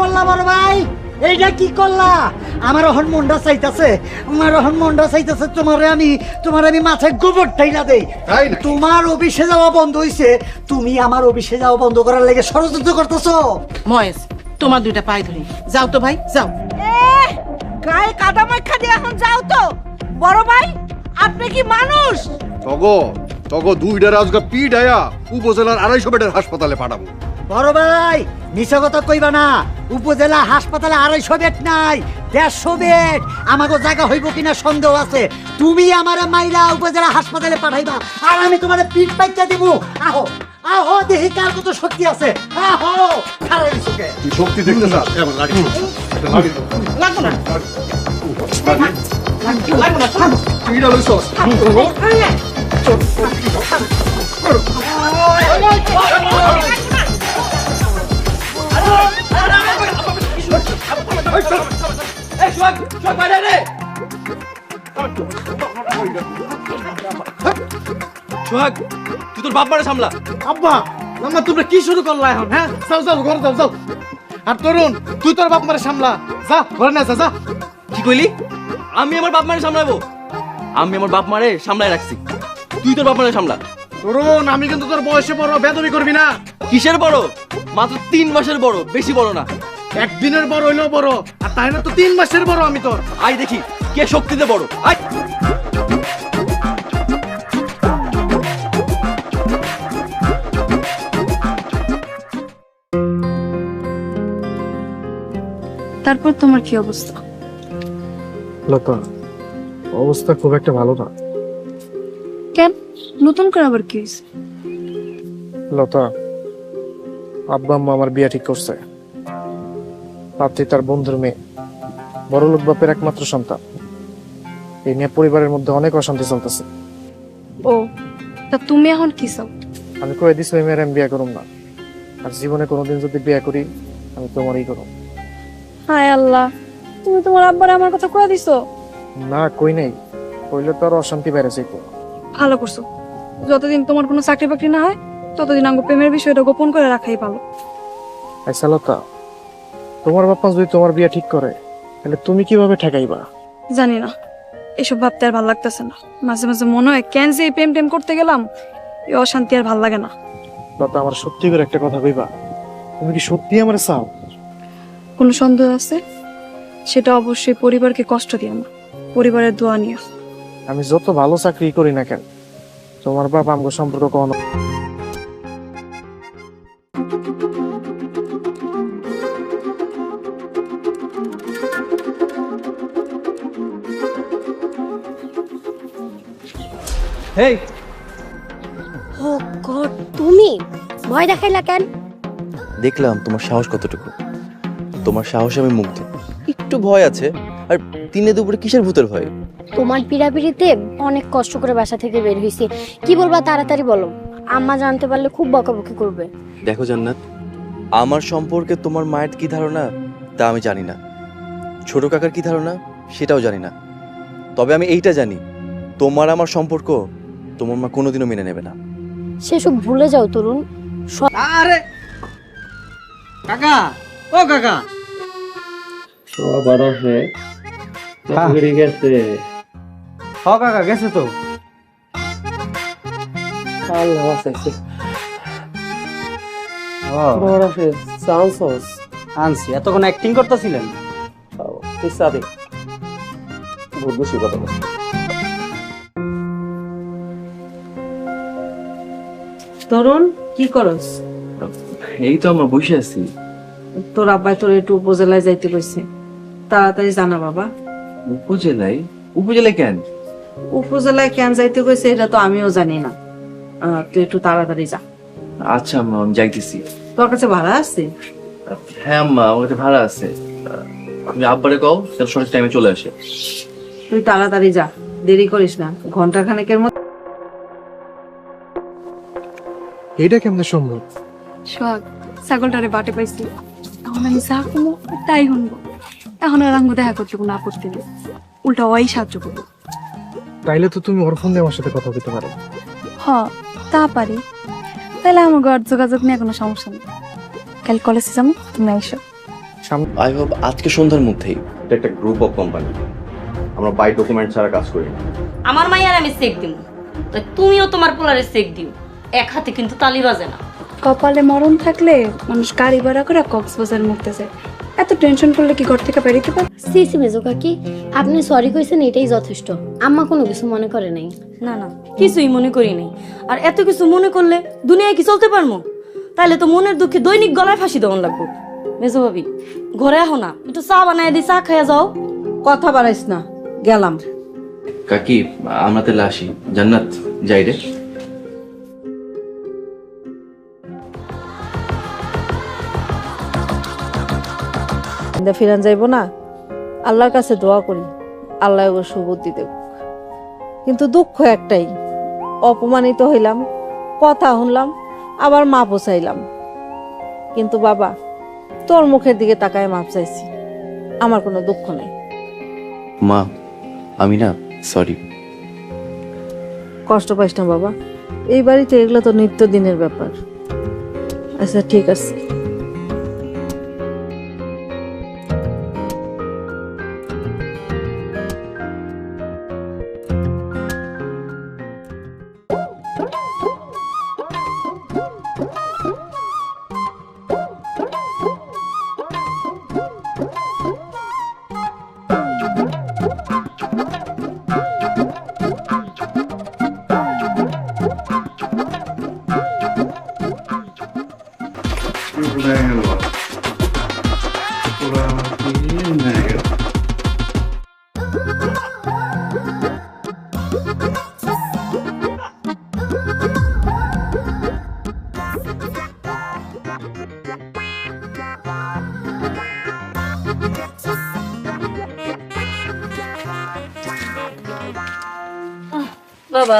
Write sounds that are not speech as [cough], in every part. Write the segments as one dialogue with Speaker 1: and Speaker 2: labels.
Speaker 1: করলা বড় ভাই? এইটা কি করলা? আমার এখন মনটা চাইতাছে আমার এখন মনটা চাইতাছে তোমারে আমি তোমার আমি মাথায় গোবর ঠাইলা দেই।
Speaker 2: তাই নাকি?
Speaker 1: তোমার অফিসে যাওয়া বন্ধ হইছে তুমি আমার অফিসে যাওয়া বন্ধ করার লেগে ষড়যন্ত্র করতেছো।
Speaker 3: মহেশ তোমার দুইটা পায়ে ধরি। যাও তো ভাই যাও।
Speaker 4: গায়ে কাদা মাখা দিয়ে এখন যাও তো। বড় ভাই আপনি কি মানুষ?
Speaker 2: তগো তগো দুইটা রাজগা পিঠ আয়া উপজেলার আড়াইশো বেডের হাসপাতালে পাঠাবো।
Speaker 1: বড় ভাই কথা কইবা না উপজেলা হাসপাতালে আড়াইশো বেড নাই দেড়শো বেড। আমাকে জায়গা হইব কিনা সন্দেহ আছে। তুমি আমারে মাইরা উপজেলা হাসপাতালে পাঠাইবা আর আমি তোমার পিঠ পাইটা দিব। আহো আহো দেখি কার কত শক্তি আছে। আহো
Speaker 2: শক্তি দেখতে এবার লাগি
Speaker 3: না। লাগবো না
Speaker 2: লইছস?
Speaker 5: সোহাগ তুই তোর বাপ মারে সামলা।
Speaker 6: আব্বা তোমরা কি শুরু করলা এখন হ্যাঁ? যাও যাও ঘরে যাও যাও। আর তরুণ তুই তোর বাপ মারে সামলা। যা ঘরে না যা যা।
Speaker 5: কি কইলি? আমি আমার বাপ মারে সামলাবো? আমি আমার বাপ মারে সামলায় রাখছি। তুই তোর বাপ মারে সামলা।
Speaker 6: তরুণ আমি কিন্তু তোর বয়সে বড় বেদবি করবি না।
Speaker 5: কিসের বড়? মাত্র তিন মাসের বড় বেশি বড় না।
Speaker 6: একদিনের বড় হইলেও বড় আর তাই না তো তিন মাসের বড় আমি তোর।
Speaker 5: আই দেখি কে শক্তিতে বড়? আই
Speaker 7: তারপর তোমার কি অবস্থা?
Speaker 6: লতা অবস্থা খুব একটা ভালো না।
Speaker 7: কেন? নতুন করে আবার কি হয়েছে?
Speaker 6: লতা আব্বা আম্মা আমার বিয়া ঠিক করছে। পাত্রী তার বন্ধুর মেয়ে। বড়লোক বাপের একমাত্র সন্তান। এই নিয়ে পরিবারের মধ্যে অনেক অশান্তি চলতেছে।
Speaker 7: ও তা তুমি এখন কি চাও?
Speaker 6: আমি কয়ে দিছি ওই মেয়ের আমি বিয়ে করুম না। আর জীবনে কোনোদিন যদি বিয়ে করি আমি তোমারই করুম।
Speaker 7: হায় আল্লাহ তুমি তোমার আব্বারে আমার কথা কয়ে দিছো?
Speaker 6: না কই নাই। কইলে তো আর অশান্তি বেড়ে যেত
Speaker 7: ভালো করছ। যতদিন তোমার কোনো চাকরি বাকরি না হয় ততদিন আঙ্গ প্রেমের বিষয়টা গোপন করে রাখাই ভালো।
Speaker 6: আচ্ছা লতা তোমার বাপ্পা যদি তোমার বিয়ে ঠিক করে তাহলে তুমি কীভাবে ঠেকাইবা?
Speaker 7: জানি না। এসব ভাবতে আর ভালো লাগতেছে না। মাঝে মাঝে মনে হয় কেন যে এই প্রেম টেম করতে গেলাম এই অশান্তি আর ভালো লাগে না।
Speaker 6: লতা আমার সত্যি করে একটা কথা কইবা। তুমি কি সত্যি আমার চাও?
Speaker 7: কোনো সন্দেহ আছে? সেটা অবশ্যই পরিবারকে কষ্ট দিও না। পরিবারের দোয়া নিও।
Speaker 6: আমি যত ভালো চাকরি করি না কেন তোমার বাপ আমগো সম্পর্ক কখনো
Speaker 5: হেই।
Speaker 8: ও গড তুমি? ভয় দেখাইলা কেন?
Speaker 5: দেখলাম তোমার সাহস কতটুকু। তোমার সাহসে আমি মুগ্ধ। একটু ভয় আছে আর দিনে দুপুরে কিসের ভূতের ভয়?
Speaker 8: তোমার পিড়াপিড়িতে অনেক কষ্ট করে বাসা থেকে বের হয়েছি কি বলবা তাড়াতাড়ি বলো। আম্মা জানতে পারলে খুব বকাবকি করবে।
Speaker 5: দেখো জান্নাত আমার সম্পর্কে তোমার মায়ের কি ধারণা তা আমি জানি না। ছোট কাকার কি ধারণা সেটাও জানি না। তবে আমি এইটা জানি তোমার আমার সম্পর্ক তোমার মা কোনোদিনও মেনে নেবে না।
Speaker 8: সেসব ভুলে যাও তরুণ।
Speaker 6: আরে! কাকা! ও কাকা!
Speaker 9: সবার আছে চাকরি গেছে।
Speaker 6: হ কাকা গেছে তো।
Speaker 9: আল্লাহ বাঁচাইছে। সবার আছে চান্স
Speaker 6: আনছি এতক্ষণ অ্যাক্টিং করতেছিলেন?
Speaker 9: তুই সাদিক বহুত বেশি কথা।
Speaker 4: তরুণ কি করস?
Speaker 5: এই তো আমরা বসে আছি।
Speaker 4: তোর আব্বাই তোর একটু উপজেলায় যাইতে কইছে। তাড়াতাড়ি জানা বাবা।
Speaker 5: উপজেলায়? উপজেলায় কেন?
Speaker 4: উপজেলায় কেন যাইতে কইছে এটা তো আমিও জানি না। আহ, তুই একটু তাড়াতাড়ি যা।
Speaker 5: আচ্ছা আম্মা আমি যাইতেছি।
Speaker 4: তোর কাছে ভাড়া আছে?
Speaker 5: হ্যাঁ আম্মা আমার কাছে ভাড়া আছে। আমি আব্বারে কও তার সঠিক টাইমে চলে আসে।
Speaker 4: তুই তাড়াতাড়ি যা দেরি করিস না। ঘণ্টা খানেকের মধ্যে
Speaker 6: এইটা কেমনে সম্ভব?
Speaker 7: সোহাগ ছাগলটারে বাটে পাইছি। এখন আমি যা কমো তাই শুনব এখন আর আঙ্গু দেখা করতে কোনো আপত্তি নেই। উল্টা ওই সাহায্য করব।
Speaker 6: তাইলে তো তুমি ওর ফোন দিয়ে আমার সাথে কথা বলতে পারো।
Speaker 7: হ তা পারি। তাহলে আমার ঘর যোগাযোগ নিয়ে কোনো সমস্যা নেই। কাল কলেজে যাব তুমি আইসো।
Speaker 5: আই হোপ আজকে সন্ধ্যার মধ্যেই
Speaker 10: এটা একটা গ্রুপ অফ কোম্পানি আমরা বাই ডকুমেন্ট ছাড়া কাজ করি না।
Speaker 11: আমার মাইয়ার আমি চেক দিব তাই তুমিও তোমার পোলারে চেক দিও। এক হাতে কিন্তু তালি বাজে না।
Speaker 7: কপালে মরণ থাকলে মানুষ গাড়ি ভাড়া করে কক্সবাজার মুখতে যায়। এত টেনশন করলে কি ঘর থেকে বেরিতে পার
Speaker 8: সি সি মেজো কাকি আপনি সরি কইছেন এটাই যথেষ্ট। আম্মা কোনো কিছু মনে করে নাই।
Speaker 11: না না কিছুই মনে করি নাই। আর এত কিছু মনে করলে দুনিয়ায় কি চলতে পারব তাহলে তো মনের দুঃখে দৈনিক গলায় ফাঁসি দেওয়ান লাগবো। মেজো ভাবি ঘরে আহো না একটু চা বানায় দিই চা খাইয়া যাও।
Speaker 4: কথা বাড়াইস না গেলাম।
Speaker 5: কাকি আমরা তাহলে আসি। জান্নাত যাই রে।
Speaker 4: ফিরান যাইব না? আল্লাহর কাছে দোয়া করি। আল্লাহ ওর সুবুদ্ধি দেব। কিন্তু দুঃখ একটাই। অপমানিত হইলাম কথা শুনলাম আবার মাপও চাইলাম কিন্তু বাবা তোর মুখের দিকে তাকায় মাপ চাইছি। আমার কোনো দুঃখ নেই।
Speaker 5: মা আমি না সরি
Speaker 4: কষ্ট পাইস না বাবা। এই বাড়িতে এগুলো তো নিত্য দিনের ব্যাপার। আচ্ছা ঠিক আছে।
Speaker 11: বাবা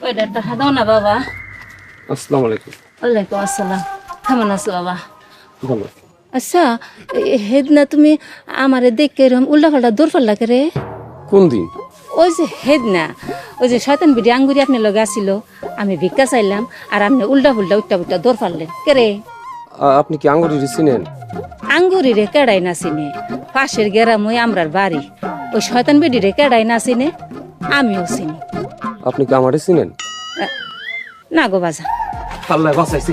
Speaker 11: ওইটা টাকা দাও না বাবা
Speaker 9: আসসালামু আলাইকুম
Speaker 11: ওয়ালাইকুম আসসালাম কেমন আছো বাবা?
Speaker 9: ভালো।
Speaker 11: আচ্ছা হেদনা তুমি আমারে দেখে এরকম উল্টা পাল্টা দৌড় পাল্লা করে?
Speaker 9: কোন দিন?
Speaker 11: ওই যে হেদনা ওই যে শয়তান বিডি আঙ্গুরি আপনি লগে আসিল আমি ভিক্ষা চাইলাম আর আপনি উল্টা পুল্টা উল্টা উল্টা দৌড় পারলেন কে রে
Speaker 9: আ- আপনি কি আঙ্গুরি চিনেন?
Speaker 11: আঙ্গুরি রে কেডাই না চিনে পাশের গেরাম ওই আমরার বাড়ি ওই শয়তান বিডি রে কেডাই না চিনে আমিও চিনি।
Speaker 9: আপনি কি আমারে চিনেন?
Speaker 11: না গো বাজা
Speaker 9: আল্লাহ বাঁচাইছি।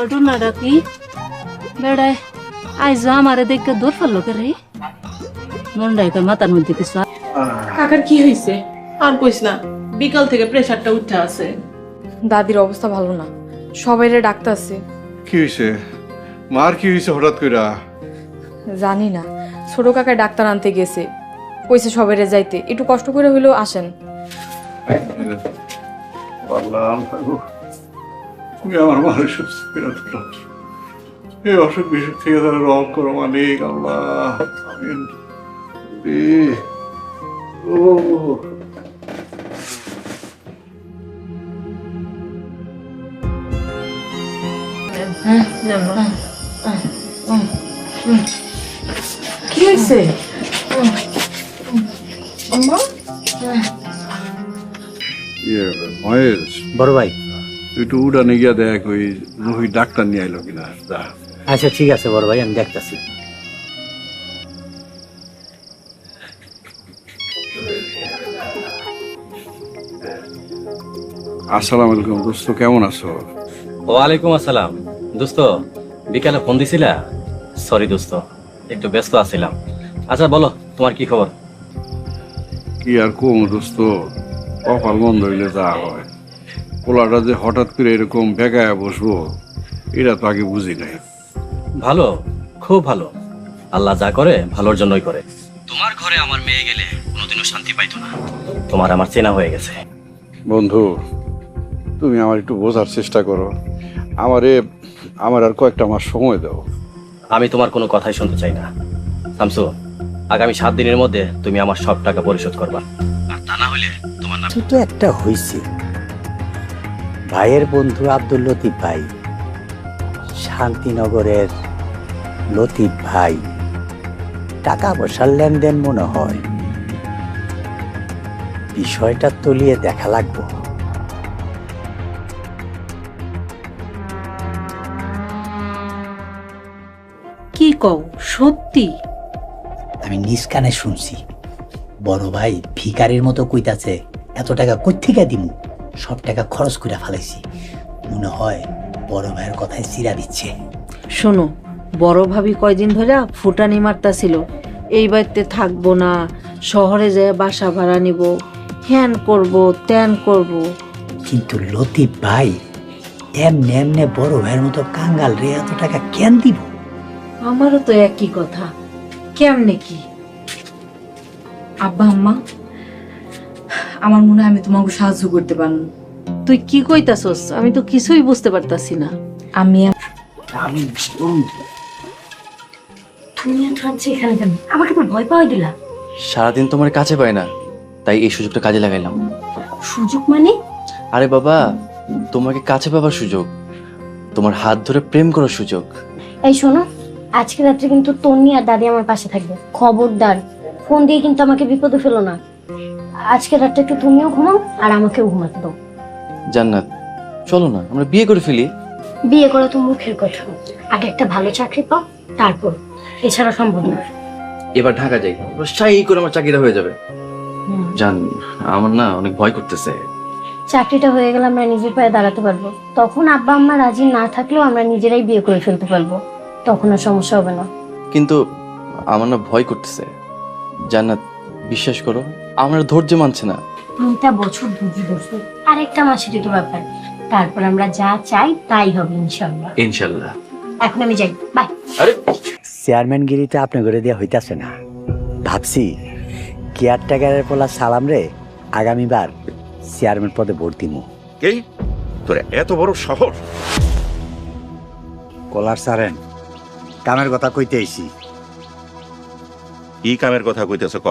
Speaker 11: ঘটনাটা কি? বেড়ায় আইজ আমারে দেখে দৌড় পারল কে রে? মনটাই কই মাথার মধ্যে কিছু
Speaker 3: কাকার কি হয়েছে আর কইস না বিকাল থেকে প্রেশারটা উঠে আছে।
Speaker 7: দাদির অবস্থা ভালো না। সবাই ডাক্তার আছে
Speaker 2: কি হয়েছে মার কি হয়েছে হঠাৎ কইরা?
Speaker 7: জানি না। ছোট কাকা ডাক্তার আনতে গেছে। কইছে সবাইরে যাইতে। একটু কষ্ট করে হইলেও আসেন।
Speaker 2: আল্লাহ। তুমি আমার মারে সুস্থ দিল এই অসুখ বিসুখ থেকে তারা রং করো মালিক আল্লাহ। ও।
Speaker 3: কি হয়েছে?
Speaker 2: ইয়ে মহেশ
Speaker 1: বড় ভাই
Speaker 2: একটু উড়ানে গিয়া দেখ ওই রুহি ডাক্তার নিয়ে আইলো কিনা যা।
Speaker 1: আচ্ছা ঠিক আছে বড় ভাই আমি দেখতাছি।
Speaker 2: আসসালামু আলাইকুম দোস্ত কেমন আছো?
Speaker 10: ওয়ালাইকুম আসসালাম। দোস্ত বিকালে ফোন দিছিলা? সরি দোস্ত একটু ব্যস্ত আছিলাম। আচ্ছা বলো তোমার কি খবর?
Speaker 2: কি আর কম দোস্ত কপাল বন্ধ হইলে যা হয়। পোলাটা যে হঠাৎ করে এরকম বেগায় বসবো এটা তো আগে বুঝি নাই।
Speaker 10: ভালো খুব ভালো। আল্লাহ যা করে ভালোর জন্যই করে। তোমার ঘরে আমার মেয়ে গেলে কোনোদিনও শান্তি পাইতো না। তোমার আমার চেনা হয়ে গেছে।
Speaker 2: বন্ধু তুমি আমার একটু বোঝার চেষ্টা করো। আমারে আমার আর কয়েকটা মাস সময় দাও।
Speaker 10: আমি তোমার কোনো কথাই শুনতে চাই না। শামসু আগামী সাত দিনের মধ্যে তুমি আমার সব টাকা পরিশোধ করবা। আর তা না হলে তোমার নাম
Speaker 1: তো একটা হইছে। ভাইয়ের বন্ধু আব্দুল লতিফ ভাই শান্তিনগরের লতিফ ভাই। টাকা পয়সার লেনদেন মনে হয়। বিষয়টা তলিয়ে দেখা লাগব।
Speaker 4: কি কও সত্যি?
Speaker 1: আমি নিষ্কানে শুনছি। বড় ভাই ভিকারির মতো কইতাছে এত টাকা কোথেকে দিমু? সব টাকা খরচ করে ফেলাইছি। মনে হয় বড় ভাইয়ের কথায় চিরা দিচ্ছে।
Speaker 4: শোনো বড় ভাবি কয়দিন ধরে ফুটানি মারতাছিল। এই বাড়িতে থাকব না শহরে যেয়ে বাসা ভাড়া নিব হ্যান করব ত্যান করব।
Speaker 1: কিন্তু লতিফ ভাই এমনে এমনে বড় ভাইয়ের মতো কাঙ্গাল রে এত টাকা কেন দিব?
Speaker 4: আমারও তো একই কথা। কেমনে কি?
Speaker 7: আব্বা আম্মা আমার মনে হয় আমি তোমাকে সাহায্য করতে পারব।
Speaker 4: তুই কি কইতাছস? আমি তো কিছুই বুঝতে পারতাছি না।
Speaker 7: আমি
Speaker 1: আমি
Speaker 8: তুমি এত এখানে কেন? আমাকে তো ভয় পাওয়াই দিলা।
Speaker 5: সারাদিন তোমার কাছে পাই না তাই এই সুযোগটা কাজে লাগাইলাম।
Speaker 8: সুযোগ মানে?
Speaker 5: আরে বাবা তোমাকে কাছে পাবার সুযোগ তোমার হাত ধরে প্রেম করার সুযোগ।
Speaker 8: এই শোনো আজকে রাত্রে কিন্তু তন্নি আর দাদি আমার পাশে থাকবে। খবরদার ফোন দিয়ে কিন্তু আমাকে বিপদে ফেলো না। আজকে রাতটা একটু তুমিও ঘুমাও আর আমাকেও ঘুমাতে দাও।
Speaker 5: জান্নাত চলো না আমরা বিয়ে করে ফেলি।
Speaker 8: বিয়ে করা তো মুখের কথা। আগে একটা ভালো চাকরি পাও তারপর। এছাড়া সম্ভব না।
Speaker 5: এবার ঢাকা যাই। সাই করে আমার চাকরিটা হয়ে যাবে। জান আমার না অনেক ভয় করতেছে।
Speaker 8: চাকরিটা হয়ে গেলে আমরা নিজের পায়ে দাঁড়াতে পারব। তখন আব্বা আম্মা রাজি না থাকলেও আমরা নিজেরাই বিয়ে করে ফেলতে পারব। তখন আর সমস্যা হবে না।
Speaker 5: কিন্তু আমার না ভয় করতেছে। জান্নাত বিশ্বাস করো আমার ধৈর্য মানছে না।
Speaker 8: তিনটা বছর ধৈর্য ধরছো। আরেকটা মাসেরই তো ব্যাপার। তারপর আমরা যা চাই তাই হবে ইনশাল্লাহ
Speaker 5: ইনশাল্লাহ
Speaker 8: এখন আমি যাই। বাই।
Speaker 5: আরে
Speaker 1: চেয়ারম্যানগিরিতে আপনি করে দেওয়া হইতাছে না। ভাবছি কেয়ারটেকারের পোলা সালাম রে আগামীবার চেয়ারম্যান পদে ভোট দিমু।
Speaker 12: এই তোর এত বড় শহর?
Speaker 1: কলার সারেন কামের কথা কইতে আইছি।
Speaker 12: কি কামের কথা কইতেছ ক?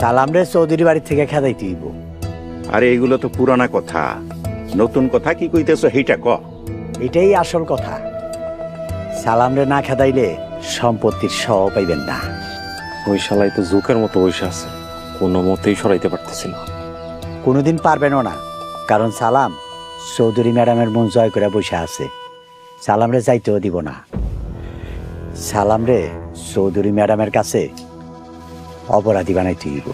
Speaker 1: সালাম রে চৌধুরী বাড়ি থেকে খেদাইতে হইব।
Speaker 12: আরে এগুলো তো পুরানা কথা। নতুন কথা কি কইতেছ সেইটা ক।
Speaker 1: এটাই আসল কথা। সালাম রে না খেদাইলে সম্পত্তির সহ পাইবেন না।
Speaker 6: ওই শালাই তো জুকের মতো বসে আছে। কোনো মতেই সরাইতে পারতেছি না।
Speaker 1: কোনোদিন পারবেনও না কারণ সালাম চৌধুরী ম্যাডামের মন জয় করে বসে আছে। সালাম রে যাইতেও দিব না। সালাম রে চৌধুরী ম্যাডামের কাছে অপরাধী বানাইতে হইব।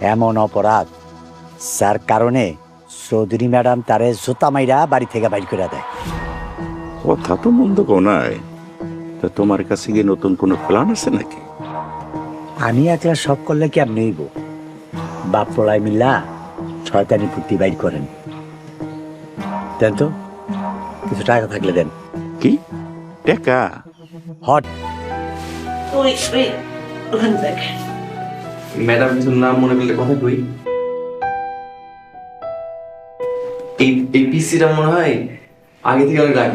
Speaker 1: এমন অপরাধ যার কারণে চৌধুরী ম্যাডাম তারে জোতা মাইরা বাড়ি থেকে বাইর করে দেয়।
Speaker 12: কথা তো মন্দ তা তোমার কাছে কি নতুন কোনো প্ল্যান আছে নাকি?
Speaker 1: আমি একলা সব করলে কি আপনি হইব? বাপ পড়ায় মিল্লা শয়তানি ফুর্তি বাইর করেন। দেন তো কিছু টাকা থাকলে দেন।
Speaker 12: কি? টেকা?
Speaker 1: হট।
Speaker 3: ওই ওই ওখানে দেখ।
Speaker 5: ম্যাডাম কিছু নাম মনে করলে কথা কই? এই এই পিসিটা মনে হয় আগে থেকে অনেক
Speaker 12: আও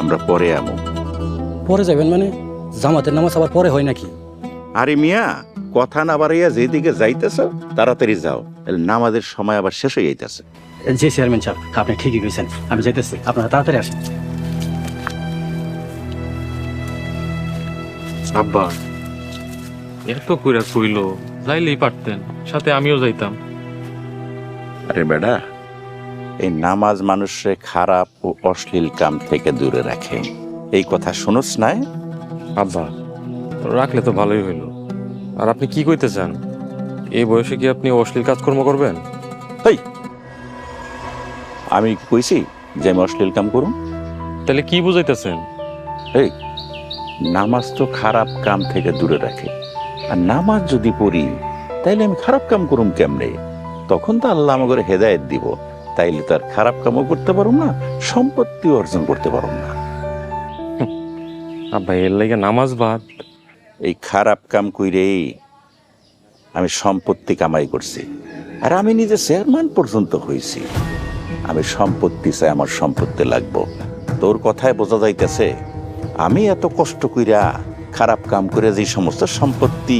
Speaker 12: আমরা পরে আমো।
Speaker 10: পরে যাবেন মানে? জামাতের নামাজ আবার পরে হয় নাকি?
Speaker 12: আরে মিয়া কথা না বাড়াইয়া যেদিকে যাইতেছ তাড়াতাড়ি যাও। নামাজের সময় আবার শেষ হয়ে যাইতেছে।
Speaker 10: জি চেয়ারম্যান সাহেব আপনি ঠিকই কইছেন। আমি যাইতেছি আপনারা তাড়াতাড়ি আসেন।
Speaker 6: আব্বা এত কইরা কইল যাইলেই পারতেন সাথে আমিও যাইতাম।
Speaker 12: আরে বেডা এই নামাজ মানুষের খারাপ ও অশ্লীল কাম থেকে দূরে রাখে। এই কথা শুনোস নাই?
Speaker 6: আব্বা রাখলে তো ভালোই হইল। আর আপনি কি কইতে চান? এই বয়সে কি আপনি অশ্লীল কাজকর্ম করবেন?
Speaker 12: হেই! আমি কি কইছি যে আমি অশ্লীল কাম করুন
Speaker 6: তাহলে কি বুঝাইতেছেন?
Speaker 12: এই নামাজ তো খারাপ কাম থেকে দূরে রাখে। আর নামাজ যদি পড়ি তাইলে আমি খারাপ কাম করুম কেমনে? তখন তো আল্লাহ আমাকে হেদায়েত দিব। তাইলে তার খারাপ কামও করতে পারুম না সম্পত্তি অর্জন করতে পারুম না।
Speaker 6: আব্বা এর লাগে নামাজ বাদ।
Speaker 12: এই খারাপ কাম কইরেই আমি সম্পত্তি কামাই করছি। আর আমি নিজে চেয়ারম্যান পর্যন্ত হয়েছি আমি সম্পত্তি চাই, আমার সম্পত্তি লাগবো। তোর কথায় বোঝা যাইতেছে, আমি এত কষ্ট কইরা খারাপ কাম করে যে সমস্ত সম্পত্তি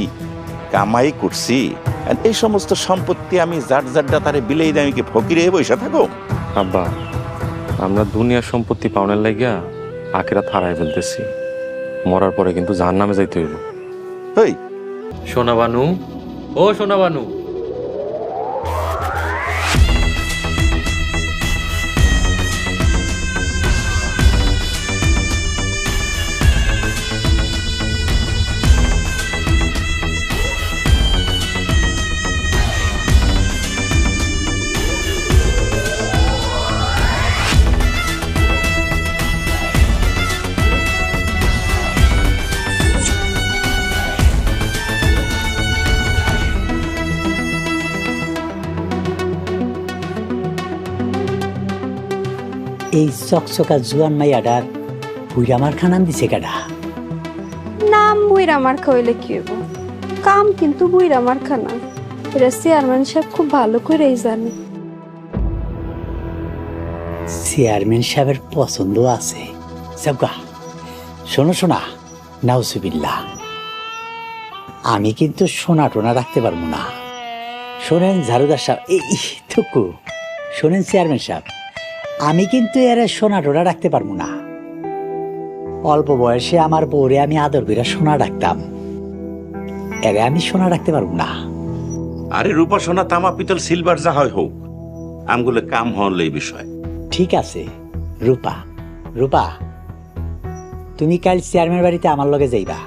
Speaker 12: কামাই করছি এই সমস্ত সম্পত্তি আমি যার যারটা তারে বিলেই আমি কি ফকিরে বসে থাকো?
Speaker 6: আব্বা, আমরা দুনিয়ার সম্পত্তি পাওনের লাগিয়া আখেরাত হারাই ফেলতেছি। মরার পরে কিন্তু জাহান নামে যাইতে হইব।
Speaker 12: এই
Speaker 10: সোনাবানু। ও সোনা
Speaker 1: এই চকচকা জুয়ান মাইয়াডার পুইরা আমার খানাম দিছে কাডা?
Speaker 7: নাম বুইরা মার খাওয়াইলে কি হইব? কাম কিন্তু বুইরা মার খানা। এটা চেয়ারম্যান সাহেব খুব ভালো করেই জানে।
Speaker 1: চেয়ারম্যান সাহেবের পছন্দ আছে। সবগা শোনো শোনা। নাউসুবিল্লা আমি কিন্তু সোনা টোনা রাখতে পারব না। শোনেন ঝাড়ুদার সাহেব এই থুকু। শোনেন চেয়ারম্যান সাহেব। আমি কিন্তু এর সোনা টোনা রাখতে পারব না। অল্প বয়সে আমার বউরে আমি আদর করে সোনা রাখতাম। এরে আমি সোনা রাখতে পারব না।
Speaker 12: আরে রূপা সোনা তামা পিতল সিলভার যা হয় হোক আমগুলো কাম হন এই বিষয়।
Speaker 1: ঠিক আছে রূপা রূপা তুমি কাল চেয়ারম্যান বাড়িতে আমার লগে যাইবা।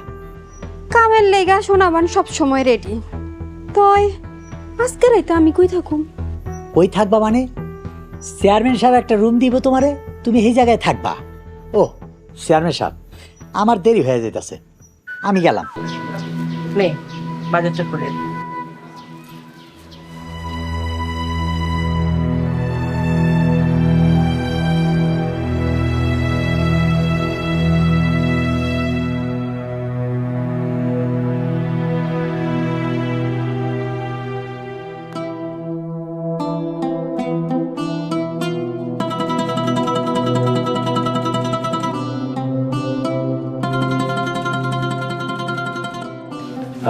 Speaker 7: কামের লেগা শোনাবান সব সময় রেডি তয় আজকে রাইতে আমি কই থাকুম?
Speaker 1: কই থাকবা মানে? চেয়ারম্যান সাহেব একটা রুম দিব তোমারে, তুমি সেই জায়গায় থাকবা। ও, চেয়ারম্যান সাহেব, আমার দেরি হয়ে যেতেছে আমি গেলাম।
Speaker 3: নে বাজারটা করে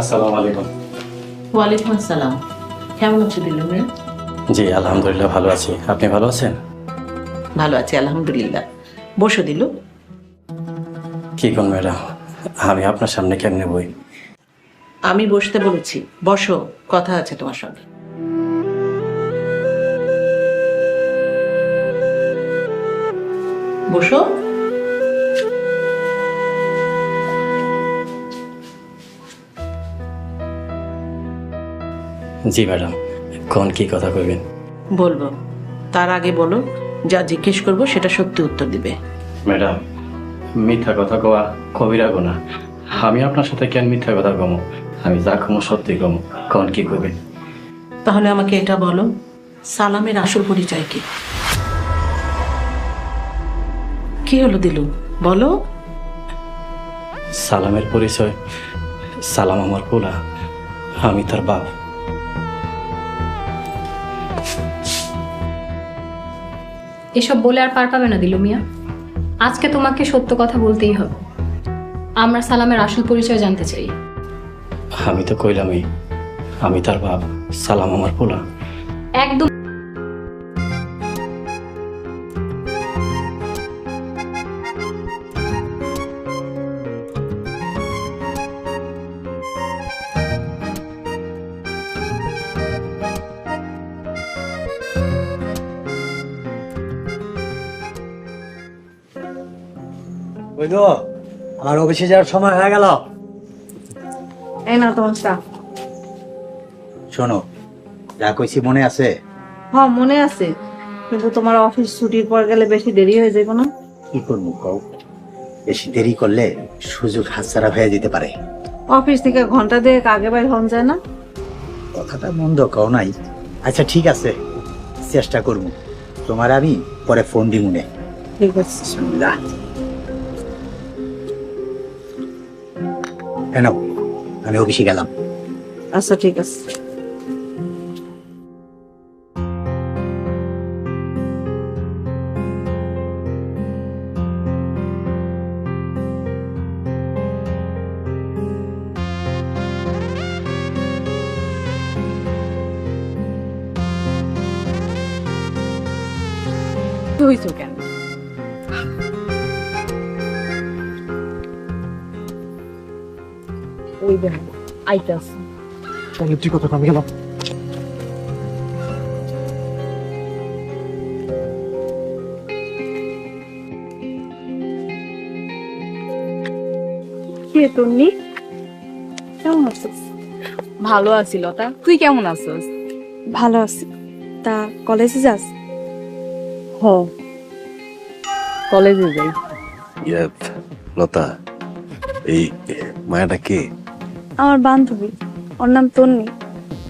Speaker 10: আসসালামু আলাইকুম।
Speaker 3: ওয়ালাইকুম আসসালাম। কেমন আছো দিলু মেয়ে
Speaker 10: জি আলহামদুলিল্লাহ ভালো আছি। আপনি ভালো আছেন?
Speaker 3: ভালো আছি আলহামদুলিল্লাহ। বসো দিলু
Speaker 10: কি কোন ম্যাডাম? আমি আপনার সামনে কেমনে বই?
Speaker 3: আমি বসতে বলেছি। বসো কথা আছে তোমার সঙ্গে। বসো।
Speaker 10: জি ম্যাডাম। কোন কি কথা কইবেন?
Speaker 3: বলব। তার আগে বলো যা জিজ্ঞেস করব সেটা সত্যি উত্তর দিবে।
Speaker 10: ম্যাডাম মিথ্যা কথা কওয়া কবিরা গোনা আমি আপনার সাথে কেন মিথ্যা কথা কমো? আমি যা কমো সত্যি কমো। কোন কি কইবেন?
Speaker 3: তাহলে আমাকে এটা বলো সালামের আসল পরিচয় কি? কি হলো দিলু? বলো।
Speaker 10: সালামের পরিচয়? সালাম আমার পোলা। আমি তার বাপ।
Speaker 13: এসব বলে আর পার পাবে না দিলু মিয়া। আজকে তোমাকে সত্য কথা বলতেই হবে। আমরা সালামের আসল পরিচয় জানতে চাই।
Speaker 10: আমি তো কইলামই আমি তার বাপ সালাম আমার পোলা।
Speaker 13: একদম।
Speaker 1: ওই আমার অফিসে যাওয়ার সময় হয়ে গেল।
Speaker 4: এই না তোমার চা।
Speaker 1: শোনো যা কইছি মনে আছে?
Speaker 4: হ্যাঁ মনে আছে। কিন্তু তোমার অফিস ছুটির পর গেলে বেশি দেরি হয়ে যাবে না?
Speaker 1: কি করব কও? বেশি দেরি করলে সুযোগ হাতছাড়া হয়ে যেতে পারে।
Speaker 4: অফিস থেকে ঘণ্টা দেড়েক আগে বাইর হন যায় না?
Speaker 1: কথাটা মন্দ কও নাই। আচ্ছা ঠিক আছে চেষ্টা করব। তোমার আমি পরে ফোন দিব নে
Speaker 4: ঠিক আছে।
Speaker 1: বিসমিল্লাহ। কেন আমি অফিসে গেলাম
Speaker 4: আচ্ছা ঠিক আছে ওই দেখো আইতাস
Speaker 6: তাহলে তুই কথা আমি গেলাম?
Speaker 7: কে তন্নি? কেমন আছিস?
Speaker 14: ভালো আছি লতা। তুই কেমন আছিস?
Speaker 7: ভালো আছি। তা কলেজে যাস?
Speaker 14: হ। কলেজে যাই।
Speaker 15: লতা এই মায়াটা কে?
Speaker 7: আমার বান্ধবী ওর নাম তন্নি।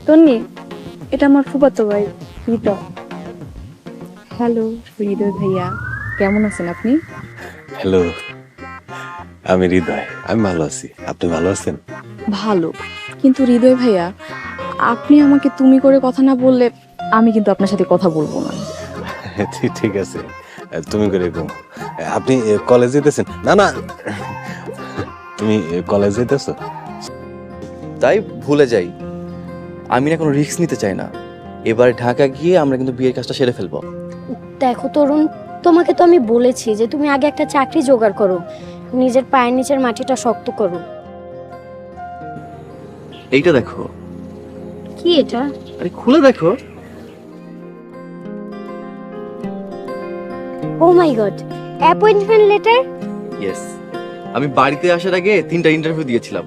Speaker 7: তন্নি এটা আমার ফুফাতো ভাই হৃদয়
Speaker 14: হ্যালো হৃদয় ভাইয়া কেমন আছেন আপনি?
Speaker 15: হ্যালো আমি হৃদয় আমি ভালো আছি। আপনি ভালো আছেন?
Speaker 14: ভালো। কিন্তু হৃদয় ভাইয়া আপনি আমাকে তুমি করে কথা না বললে আমি কিন্তু আপনার সাথে কথা বলব না। [laughs]
Speaker 15: ঠিক ঠিক আছে। তুমি করে কম আপনি কলেজ যেতেছেন? না না। তুমি কলেজ যেতেছো?
Speaker 5: তাই ভুলে যাই। আমি না কোনো রিস্ক নিতে চাই না। এবার ঢাকা গিয়ে আমরা কিন্তু বিয়ের কাজটা সেরে ফেলব।
Speaker 8: দেখো তরুণ তোমাকে তো আমি বলেছি যে তুমি আগে একটা চাকরি জোগাড় করো। নিজের পায়ের নিচের মাটিটা শক্ত করো।
Speaker 5: এইটা দেখো।
Speaker 8: কি এটা?
Speaker 5: আরে খুলে দেখো।
Speaker 8: ও my god appointment letter
Speaker 5: yes আমি বাড়িতে আসার আগে তিনটা ইন্টারভিউ দিয়েছিলাম।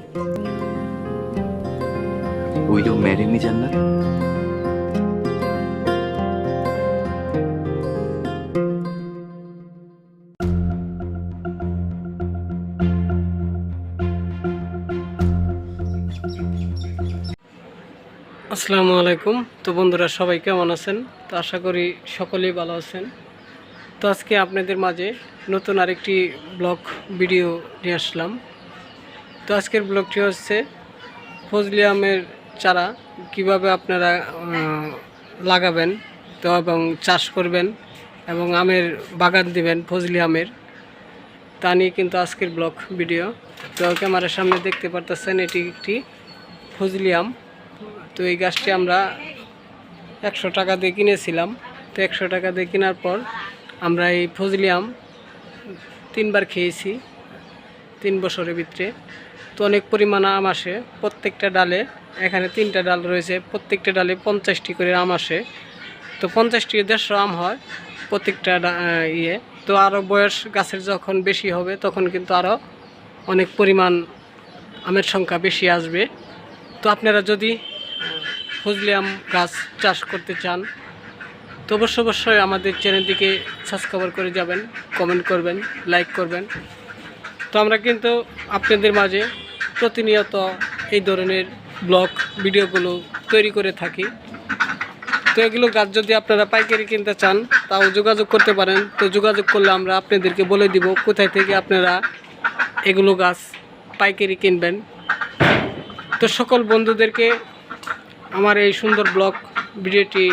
Speaker 16: আসসালামু আলাইকুম। তো বন্ধুরা, সবাই কেমন আছেন? তো আশা করি সকলেই ভালো আছেন। তো আজকে আপনাদের মাঝে নতুন আরেকটি ব্লগ ভিডিও নিয়ে আসলাম। তো আজকের ব্লগটি হচ্ছে ফজলি আমের চারা কীভাবে আপনারা লাগাবেন, তো এবং চাষ করবেন এবং আমের বাগান দিবেন, ফজলি আমের, তা নিয়ে কিন্তু আজকের ব্লগ ভিডিও। তো ক্যামেরার সামনে দেখতে পারতেছেন, এটি একটি ফজলি আম। তো এই গাছটি আমরা একশো টাকা দিয়ে কিনেছিলাম। তো একশো টাকা দিয়ে কেনার পর আমরা এই ফজলি আম তিনবার খেয়েছি, তিন বছরের ভিতরে। তো অনেক পরিমাণ আম আসে, প্রত্যেকটা ডালে এখানে তিনটা ডাল রয়েছে, প্রত্যেকটা ডালে পঞ্চাশটি করে আম আসে। তো পঞ্চাশটি দেড়শো আম হয় প্রত্যেকটা ইয়ে। তো আরও বয়স গাছের যখন বেশি হবে, তখন কিন্তু আরও অনেক পরিমাণ আমের সংখ্যা বেশি আসবে। তো আপনারা যদি ফজলি আম গাছ চাষ করতে চান, তো অবশ্য অবশ্যই আমাদের চ্যানেলটিকে সাবস্ক্রাইব করে যাবেন, কমেন্ট করবেন, লাইক করবেন। তো আমরা কিন্তু আপনাদের মাঝে প্রতিনিয়ত এই ধরনের ব্লগ, ভিডিওগুলো তৈরি করে থাকি। তো এগুলো গাছ যদি আপনারা পাইকারি কিনতে চান, তাও যোগাযোগ করতে পারেন। তো যোগাযোগ করলে আমরা আপনাদেরকে বলে দিব কোথায় থেকে আপনারা এগুলো গাছ পাইকারি কিনবেন। তো সকল বন্ধুদেরকে আমার এই সুন্দর ব্লগ, ভিডিওটি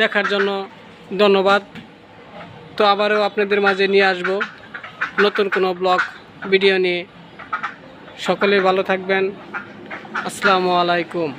Speaker 16: দেখার জন্য ধন্যবাদ। তো আবারও আপনাদের মাঝে নিয়ে আসব নতুন কোনো ব্লগ, ভিডিও নিয়ে। সকলে ভালো থাকবেন। আসসালামু আলাইকুম।